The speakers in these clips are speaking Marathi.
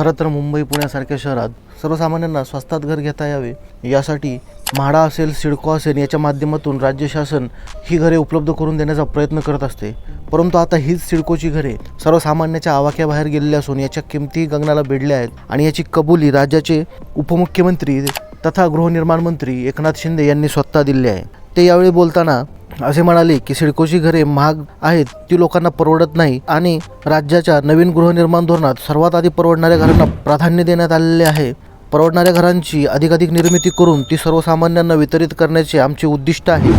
खरं तर मुंबई पुण्यासारख्या शहरात सर्वसामान्यांना स्वस्तात घर घेता यावे यासाठी म्हाडा असेल सिडको असेल याच्या माध्यमातून राज्य शासन ही घरे उपलब्ध करून देण्याचा प्रयत्न करत असते. परंतु आता हीच सिडकोची घरे सर्वसामान्याच्या आवाक्याबाहेर गेलेली असून याच्या किमती गगनाला भिडल्या आहेत आणि याची कबुली राज्याचे उपमुख्यमंत्री तथा गृहनिर्माण मंत्री एकनाथ शिंदे यांनी स्वतः दिली आहे. ते यावेळी बोलताना असे म्हणाले की सिडकोची घरे महाग आहेत ती लोकांना परवडत नाही आणि राज्याच्या नवीन गृहनिर्माण धोरणात सर्वात आधी परवडणाऱ्या घरांना प्राधान्य देण्यात आलेले आहे. परवडणाऱ्या घरांची अधिकाधिक निर्मिती करून ती सर्वसामान्यांना वितरित करण्याचे आमचे उद्दिष्ट आहे.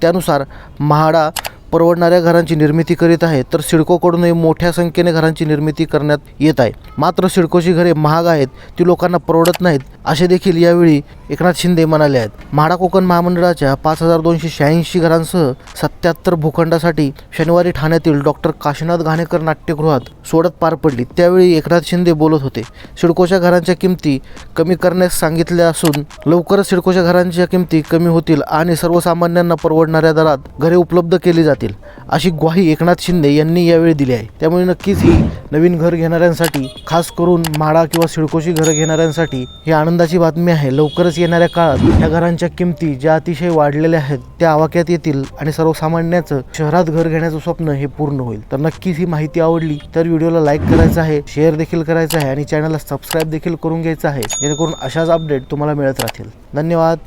त्यानुसार म्हाडा परवडणाऱ्या घरांची निर्मिती करीत आहे तर सिडकोकडूनही मोठ्या संख्येने घरांची निर्मिती करण्यात येत आहे. मात्र सिडकोची घरे महाग आहेत ती लोकांना परवडत नाहीत असे देखील यावेळी एकनाथ शिंदे म्हणाले आहेत म्हाडा कोकण महामंडळाच्या पाच हजार दोनशे शहाऐंशी घरांसह सत्याहत्तर भूखंडासाठी शनिवारी ठाण्यातील डॉक्टर काशीनाथ घाणेकर नाट्यगृहात सोडत पार पडली. त्यावेळी एकनाथ शिंदे बोलत होते सिडकोच्या घरांच्या किमती कमी करण्यास सांगितल्या असून लवकरच सिडकोच्या घरांच्या किमती कमी होतील आणि सर्वसामान्यांना परवडणाऱ्या दरात घरे उपलब्ध केली जातील अशी ग्वाही एकनाथ शिंदे यांनी यावेळी दिली आहे. त्यामुळे नक्कीच ही नवीन घर घेणाऱ्यांसाठी खास करून म्हाडा किंवा सिडकोची घरं घेणाऱ्यांसाठी ही आनंदाची बातमी आहे. लवकरच येणाऱ्या काळात या घरांच्या किमती ज्या अतिशय वाढलेल्या आहेत त्या आवाक्यात येतील आणि सर्वसामान्याचं शहरात घर घेण्याचं स्वप्न हे पूर्ण होईल. तर नक्कीच ही माहिती आवडली तर व्हिडिओला लाईक करायचं आहे शेअर देखील करायचं आहे आणि चॅनलला सबस्क्राईब देखील करून घ्यायचं आहे जेणेकरून अशाच अपडेट तुम्हाला मिळत राहतील. धन्यवाद.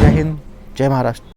जय हिंद. जय महाराष्ट्र.